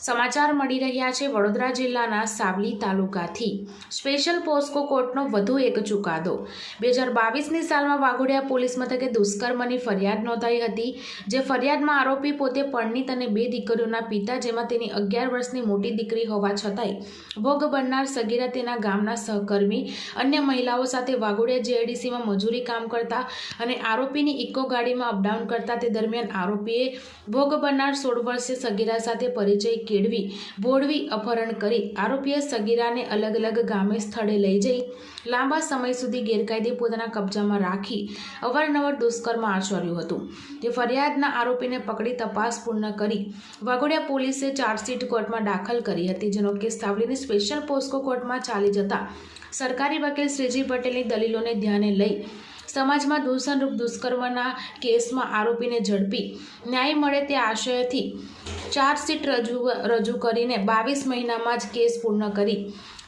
સમાચાર મળી રહ્યા છે વડોદરા જિલ્લાના સાવલી તાલુકાથી. સ્પેશિયલ પોસ્કો કોર્ટનો વધુ એક ચુકાદો. બે હજાર બાવીસની સાલમાં વાઘોડિયા પોલીસ મથકે દુષ્કર્મની ફરિયાદ નોંધાઈ હતી, જે ફરિયાદમાં આરોપી પોતે પરણિત અને બે દીકરીઓના પિતા જેમાં તેની અગિયાર વર્ષની મોટી દીકરી હોવા છતાંય ભોગ બનનાર સગીરા તેના ગામના સહકર્મી, અન્ય મહિલાઓ સાથે વાઘોડિયા જેઆઈડીસીમાં મજૂરી કામ કરતા અને આરોપીની ઇકો ગાડીમાં અપડાઉન કરતા તે દરમિયાન આરોપીએ ભોગ બનનાર સોળ વર્ષીય સગીરા સાથે પરિચય કેળવી ભોળવી અપહરણ કરી આરોપીએ સગીરાને અલગ અલગ ગામે સ્થળે લઈ જઈ, લાંબા સમય સુધી ગેરકાયદે પોતાના કબજામાં રાખી અવારનવાર દુષ્કર્મ આચર્યું હતું. તે ફરિયાદના આરોપીને પકડી તપાસ પૂર્ણ કરી વાઘોડિયા પોલીસે ચાર્જશીટ કોર્ટમાં દાખલ કરી હતી, જેનો કેસ સાવલીની સ્પેશિયલ પોસ્કો કોર્ટમાં ચાલી જતા સરકારી વકીલ શ્રીજી પટેલની દલીલોને ધ્યાને લઈ સમાજમાં દૂષણરૂપ દુષ્કર્મના કેસમાં આરોપીને ઝડપી ન્યાય મળે તે આશયથી ચાર્જશીટ રજૂ રજૂ કરીને બાવીસ મહિનામાં જ કેસ પૂર્ણ કરી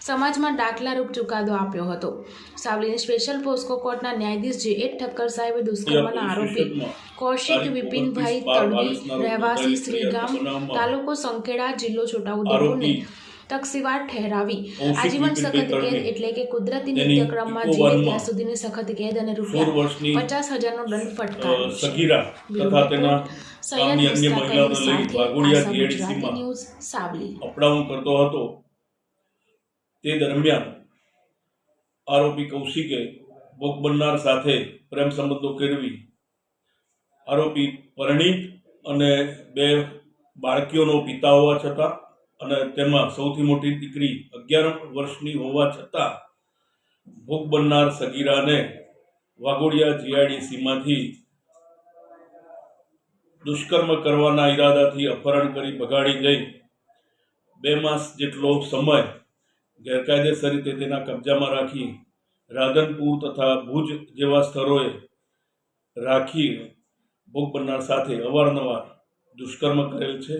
સમાજમાં દાખલારૂપ ચુકાદો આપ્યો હતો. સાવલીની સ્પેશિયલ પોસ્કો કોર્ટના ન્યાયાધીશ જે એ ઠક્કર સાહેબે દુષ્કર્મના આરોપી કૌશિક વિપિનભાઈ તડવી રહેવાસી શ્રીગામ તાલુકો સંખેડા જિલ્લો છોટાઉદેપુરને તકસીવાર ઠહેરાવી આજીવન સખત કેદ એટલે કે કુદરતી નિત્યક્રમમાં જીવે ત્યાં સુધીની સખત કેદ અને રૂપિયા પચાસ હજારનો દંડ ફટકાર્યો સગીરા તથા તેના સૈયદ અન્ય મહિલાઓને લઈ વાઘોડિયા આસામ GIDC ગુજરાતી માં ન્યૂઝ સાવલી અપડાઉન કરતો હતો. તે દરમિયાન આરોપી કૌશિકે ભોગ બનનાર સાથે પ્રેમ સંબંધો કેળવી. આરોપી પરિણીત અને બે બાળકીઓનો પિતા હોવા છતાં અને તેમાં સૌથી મોટી દીકરી અગિયાર વર્ષની હોવા છતાં ભોગ બનનાર સગીરાને વાઘોડિયા જીઆઈડીસીમાંથી દુષ્કર્મ કરવાના ઈરાદાથી અપહરણ કરી ભગાડી ગઈ. બે માસ જેટલો સમય ગેરકાયદેસર રીતે તેના કબજામાં રાખી રાધનપુર તથા ભુજ જેવા સ્થળોએ રાખી ભોગ બનનાર સાથે અવારનવાર દુષ્કર્મ કરેલ છે.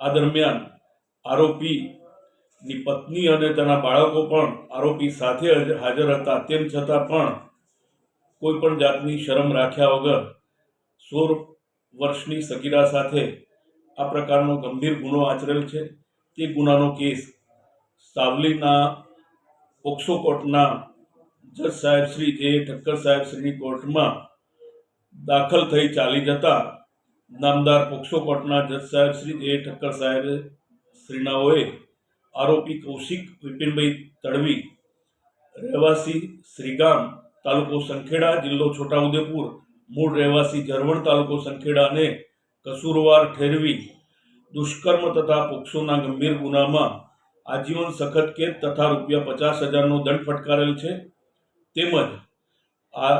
આ દરમિયાન આરોપીની પત્ની અને તેના બાળકો પણ આરોપી સાથે હાજર હતા. તેમ છતાં પણ કોઈ પણ જાતની શરમ રાખ્યા વગર સોળ વર્ષની સગીરા સાથે આ પ્રકારનો ગંભીર ગુનો આચરેલ છે. તે ગુનાનો કેસ સાવલીના પોક્સો કોર્ટના જજ સાહેબ શ્રી જે ઠક્કર સાહેબ શ્રીની કોર્ટમાં દાખલ થઈ ચાલી જતા નામદાર પોક્સો કોર્ટના જજ સાહેબ શ્રી જે ઠક્કર સાહેબ શ્રીનાઓએ આરોપી કૌશિક વિપિનભાઈ તડવી, રહેવાસી શ્રીગામ તાલુકો સંખેડા, જિલ્લો છોટાઉદેપુર, મૂળ રહેવાસી ઝરવણ તાલુકો સંખેડાને કસૂરવાર ઠેરવી, દુષ્કર્મ તથા પોક્સોના ગંભીર ગુનામાં આજીવન સખત કેદ તથા રૂપિયા પચાસ હજારનો દંડ ફટકારેલ છે. તેમજ આ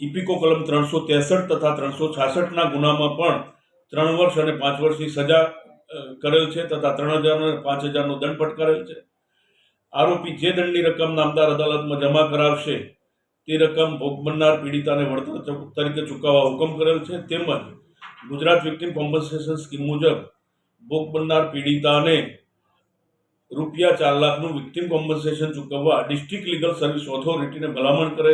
ઇપિકો કલમ ત્રણસો ત્રેસઠ તથા ત્રણસો છાસઠના ગુનામાં પણ ત્રણ વર્ષ અને પાંચ વર્ષની સજા કરેલ છે તથા ત્રણ હજાર અને પાંચ હજારનો દંડ ફટકારેલ છે. આરોપી જે દંડની રકમ નામદાર અદાલતમાં જમા કરાવશે, તે રકમ ભોગ બનનાર પીડિતાને વળતર તરીકે ચૂકવવા હુકમ કરેલ છે. તેમજ ગુજરાત વિક્ટિમ કોમ્પન્સેશન સ્કીમ મુજબ ભોગ બનનાર પીડિતાને રૂપિયા ચાર લાખનું વિક્ટિમ કોમ્પન્સેશન ચૂકવવા ડિસ્ટ્રિક્ટ લીગલ સર્વિસ ઓથોરિટીને ભલામણ કરે